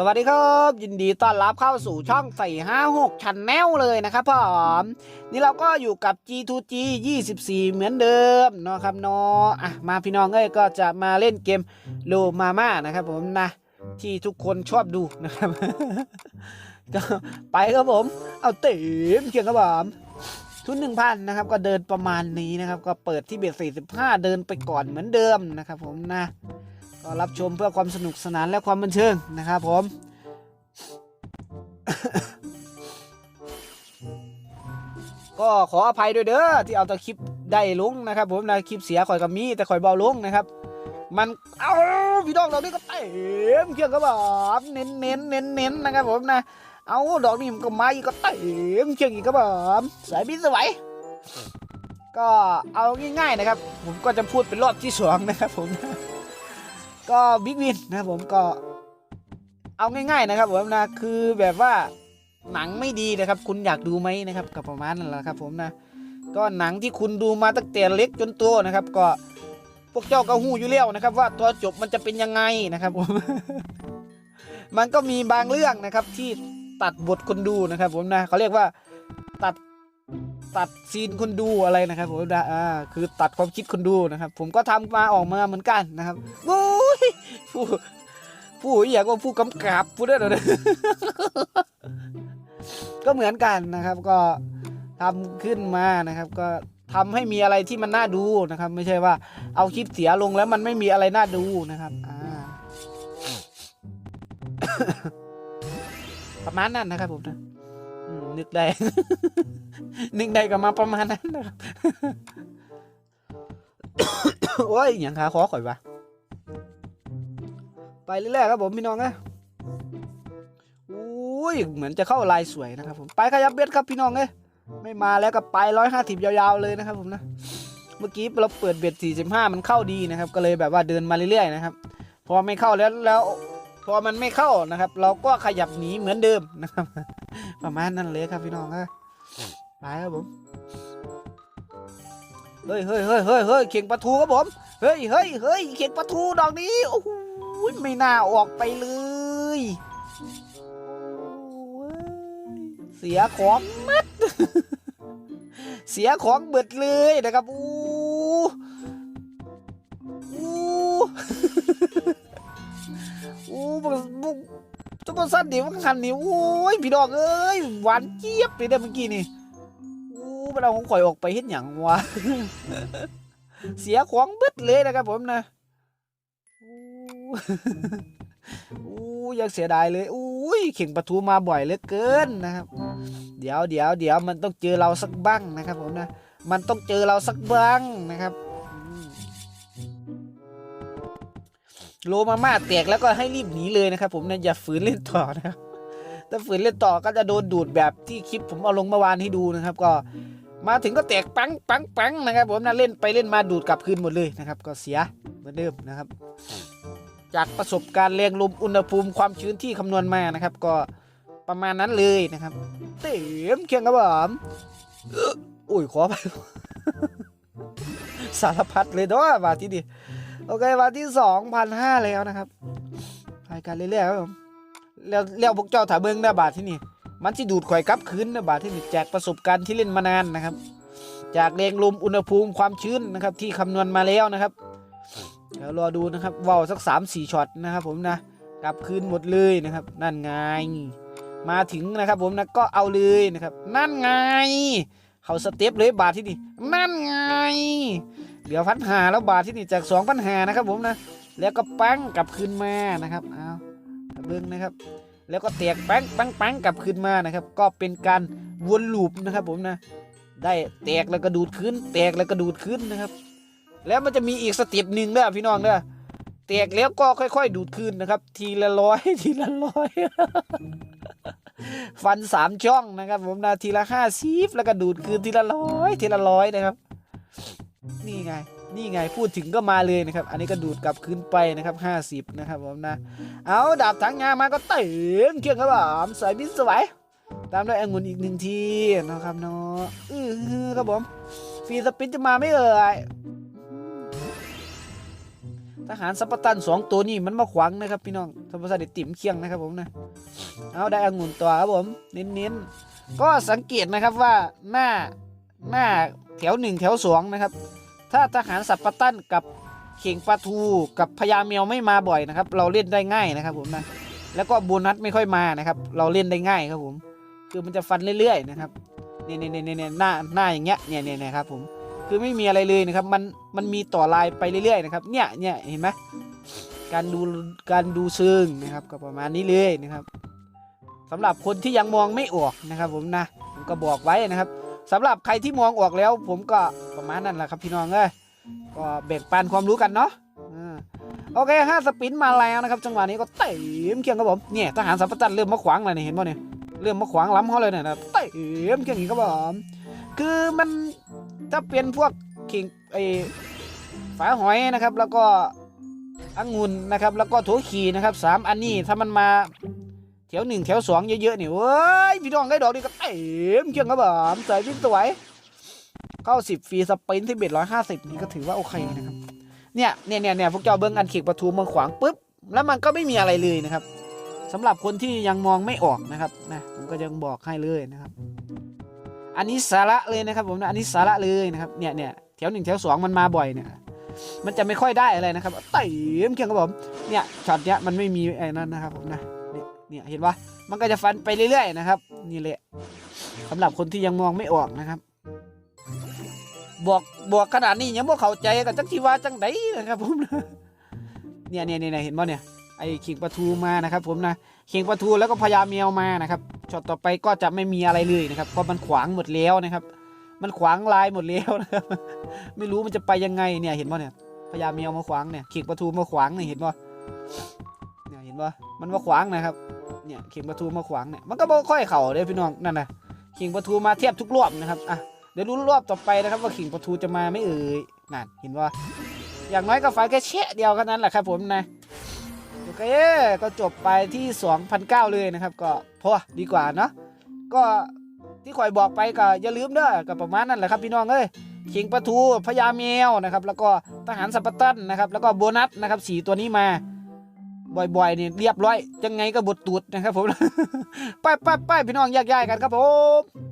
สวัสดีครับ ยินดีต้อนรับเข้าสู่ช่องใส่56ชันแนลเลยนะครับผมนี่เราก็อยู่กับ G2G 24 เหมือนเดิมเนาะครับเนาะอะมาพี่น้องเอ้ยก็จะมาเล่นเกมโลมาม่านะครับผมนะที่ทุกคนชอบดูนะครับ ก็ไปครับผม เอาเต็มเกียงครับผมทุนหนึ่งพันนะครับก็เดินประมาณนี้นะครับ ก็เปิดที่เบส45 เดินไปก่อนเหมือนเดิมนะครับผมนะ ก็รับชมเพื่อความสนุกสนานและความบันเทิงนะครับผมก็ขออภัยด้วยเด้อที่เอาแต่คลิปได้ลงนะครับ ผมนะคลิปเสียข่อยกับมีแต่ข่อยเบาลงนะครับ มันเอาพี่น้องเรานี่ก็เต็มเครื่องกระบอกเน้นเน้นเน้นเน้นนะครับ ผมนะ เอาดอกนี่มันก็มาอีกก็เต็มเครื่องอีกกระบอกสายบินสวยก็เอาง่ายๆนะครับ ผมก็จะพูดเป็นรอบที่สองนะครับผม ก็บิ๊กวินนะผมก็เอาง่ายๆนะครับผมนะคือแบบว่าหนังไม่ดีนะครับ คุณอยากดูไหมนะครับก็ประมาณนั้นแหละครับ ผมนะก็หนังที่คุณดูมาตั้งแต่เล็กจนโตนะครับ ก็พวกเจ้าก็หู้อยู่แล้วนะครับ ว่าตัวจบมันจะเป็นยังไงนะครับผมมันก็มีบางเรื่องนะครับที่ตัดบทคนดูนะครับ ผมนะเขาเรียกว่าตัดตัดซีนคนดูอะไรนะครับผมนะอ่าคือตัดความคิดคนดูนะครับ ผมก็ทำมาออกมาเหมือนกันนะครับ ผู้ผู้อยากว่าผู้กำกับผู้ได้หรอก็เหมือนกันนะครับ ก็ทำขึ้นมานะครับ ก็ทำให้มีอะไรที่มันน่าดูนะครับ ไม่ใช่ว่า เอาคลิปเสียลงแล้วมันไม่มีอะไรน่าดูนะครับอ่าประมาณนั้นนะครับผมนะนึกได้ นึกได้ก็มาประมาณนั้นนะครับ โอ้ยอย่างขาคอข่อยวะ ไปเรื่อยๆครับผมพี่น้องนะอุ้ยเหมือนจะเข้าลายสวยนะครับผมไปขยับเบ็ดครับพี่น้องเอ้ยไม่มาแล้วก็ไปร้อยห้าสิบยาวๆเลยนะครับผมนะเมื่อกี้เราเปิดเบ็ดสี่สิบห้ามันเข้าดีนะครับ ก็เลยแบบว่าเดินมาเรื่อยๆนะครับพอไม่เข้าแล้วแล้วพอมันไม่เข้านะครับ เราก็ขยับหนีเหมือนเดิมนะครับ ประมาณนั้นเลยครับพี่น้องครับไปครับผมเฮ้ยเฮ้ยเฮ้ยเฮ้ยเฮ้ยเข่งปลาทูครับผมเฮ้ยเฮ้ยเฮ้ยเข่งปลาทูดอกนี้โอ้โห ไม่น่าออกไปเลยเสียของมัดเสียของเบิดเลยนะครับอู้อู้อู้บุบุจุบสั้นดิมันคันนี่โอ้ยพี่ดอกเอ้ยหวานเจี๊ยบเลยเด้เมื่อกี้นี่อู้มันเอาของข่อยออกไปเฮ็ดหยังวะเสียของเบิดเลยนะครับผมนะ อู้ยังเสียดายเลยอุ้ยเข่งประตูมาบ่อยเหลือเกินนะครับ เดี๋ยวเดี๋ยวเดี๋ยวมันต้องเจอเราสักบ้างนะครับผมนะ มันต้องเจอเราสักบ้างนะครับอืมโลมาม่าแตกแล้วก็ให้รีบหนีเลยนะครับ ผมนะอย่าฝืนเล่นต่อนะครับถ้าฝืนเล่นต่อก็จะโดนดูดแบบที่คลิปผมเอาลงเมื่อวานให้ดูนะครับ ก็มาถึงก็แตกปังปังปังนะครับ ผมนะเล่นไปเล่นมาดูดกลับคืนหมดเลยนะครับ ก็เสียเหมือนเดิมนะครับ จากประสบการณ์แรงลมอุณหภูมิความชื้นที่คำนวณมานะครับ ก็ประมาณนั้นเลยนะครับ เต็มเครื่องครับผมอ้อโอ้ยขอไปสารพัดเลยเนาะบาทที่ดีโอเควันที่สองพันห้าแล้วนะครับรายการเรื่อยๆครับผมแล้วแล้วพวกเจ้าถาเบิงนะบาทที่นี่ มันที่ดูดข่อยกลับคืนนะบาทที่นี่แจกประสบการณ์ที่เล่นมานานนะครับ จากแรงลมอุณหภูมิความชื้นนะครับ ที่คำนวณมาแล้วนะครับ เดี๋ยวรอดูนะครับว่าวสักสามสี่ช็อตนะครับผมนะกลับคืนหมดเลยนะครับ นั่นไง มาถึงนะครับผมนะก็เอาเลยนะครับ นั่นไง เขาสเต็ปเลยบาทที่นี่นั่นไง เหลือพันหาแล้วบาทที่นี่จากสองพันหานะครับผมนะแล้วก็ปังกลับคืนมานะครับเอาเบิ้งนะครับ แล้วก็แตกปังปังปังกลับคืนมานะครับ ก็เป็นการวนลูปนะครับผมนะได้แตกแล้วก็ดูดขึ้น แตกแล้วก็ดูดขึ้นนะครับ แล้วมันจะมีอีกสเต็ปหนึ่งด้อพี่น้องเด้อแตกแล้วก็ค่อย ๆ ดูดคืนนะครับ ทีละร้อยทีละร้อยฟันสามช่องนะครับ ผมนะทีละห้าซีฟแล้วก็ดูดคืนทีละร้อยทีละร้อยนะครับ นี่ไงนี่ไงพูดถึงก็มาเลยนะครับ อันนี้ก็ดูดกลับคืนไปนะครับห้าสิบนะครับผมนะ เอาดาบถังงามาก็เต็มเครื่องครับผมสวยบิสวยตามด้วยองุ่นอีกหนึ่งทีนะครับเนาะอืออครับผมฟีสปินจะมาไม่เอ่ย ทหารสัปตันสองตัวนี่มันมาขวางนะครับพี่น้องทำภาษาเด็ดติ่มเคียงนะครับผมนะเอาได้องุ่นตัวครับผมเน้นๆก็สังเกตนะครับว่าหน้าหน้าแถวหนึ่งแถวสองนะครับ ถ้าทหารสัปตันกับเข่งปลาทูกับพญาเมียวไม่มาบ่อยนะครับ เราเล่นได้ง่ายนะครับผมนะแล้วก็โบนัสไม่ค่อยมานะครับ เราเล่นได้ง่ายครับผม คือมันจะฟันเรื่อยๆนะครับเนี่ยเนี่ยเนี่ยเนี่ยหน้าหน้าอย่างเงี้ยเนี่ยเนี่ยเนี่ยครับผม คือไม่มีอะไรเลยนะครับ มันมันมีต่อลายไปเรื่อยๆนะครับ เนี่ยเนี่ยเห็นไหมการดูการดูซึ่งนะครับก็ประมาณนี้เลยนะครับสำหรับคนที่ยังมองไม่ออกนะครับ ผมนะผมก็บอกไว้นะครับสำหรับใครที่มองออกแล้ว ผมก็ประมาณนั้นแหละครับพี่น้องเอ้ยก็แบ่งปันความรู้กันเนาะโอเคห้าสปินมาแล้วนะครับ จังหวะนี้ก็เต็มเคียงครับผมเนี่ยทหารสัมปตันเริ่มมาขวางเลยเนี่ยเห็นป่ะเนี่ยเริ่มมาขวางล้ำเขาเลยเนี่ยเต็มเคียงอีกครับผมคือมัน ถ้าเป็นพวกขิงไอฝาหอยนะครับ แล้วก็องุ่นนะครับ แล้วก็โถขีนะครับสามอันนี้ถ้ามันมาแถวหนึ่งแถวสองเยอะๆนี่เว้ยพี่น้องได้ดอกนี่ก็เต็มเครื่องครับผมสวยพี่สวยเข้าสิบฟรีสปินที่เบ็ดร้อยห้าสิบนี่ก็ถือว่าโอเคนะครับเนี่ยเนี่ยเนี่ยเนี่ยพวกเจ้าเบิ้งอันเขีกประตูมาขวางปุ๊บแล้วมันก็ไม่มีอะไรเลยนะครับสำหรับคนที่ยังมองไม่ออกนะครับนะผมก็ยังบอกให้เลยนะครับ อันนี้สาระเลยนะครับผมนะอันนี้สาระเลยนะครับเนี่ยเนี่ยแถวหนึ่งแถวสองมันมาบ่อยเนี่ยมันจะไม่ค่อยได้อะไรนะครับเต็มเครื่องครับผมเนี่ยช็อตเนี้ยมันไม่มีไอ้นั่นนะครับผมนะเนี่ยเนี่ยเห็นปะมันก็จะฟันไปเรื่อยๆนะครับ นี่แหละสำหรับคนที่ยังมองไม่ออกนะครับบอกบอกขนาดนี้ยังบ่เข้าใจกับจักทีว่าจังไดนะครับผมเนี่ยเนี่ยเนี่ยเห็นป่ะเนี่ยไอ้ขิงปลาทูมานะครับผมนะ เขิงปลาทูแล้วก็พญาเมียวมานะครับช็อตต่อไปก็จะไม่มีอะไรเลยนะครับเพราะมันขวางหมดแล้วนะครับ มันขวางลายหมดแล้วนะครับไม่รู้มันจะไปยังไงเนี่ยเห็นป่ะเนี่ยพญาเมียวมาขวางเนี่ยเข่งประตูมาขวางเนี่ยเห็นป่ะเนี่ยเห็นป่ะมันมาขวางนะครับเนี่ยเข่งประตูมาขวางเนี่ยมันก็บ่ค่อยเข่าเลยพี่น้องนั่นนะเข่งประตูมาเทียบทุกรอบนะครับอะเดี๋ยวรู้รอบต่อไปนะครับ ว่าเข่งประตูจะมาไม่เอ่ยนั่นเห็นป่ะอย่างน้อยก็ไฟแค่เชะเดียวแค่นั้นแหละครับผมนะ เคก็จบไปที่ 2,009เลยนะครับ ก็พอดีกว่าเนาะก็ที่ข่อยบอกไปก็อย่าลืมเด้อก็ประมาณนั้นแหละครับพี่น้องเอ้ยขิงปลาทูพญาแมวนะครับ แล้วก็ทหารสัปตันนะครับ แล้วก็โบนัสนะครับสีตัวนี้มา บ่อยๆนี่เรียบร้อยยังไงก็บดตูดนะครับผม ไปไปไปพี่น้องแยกย้ายกันครับผม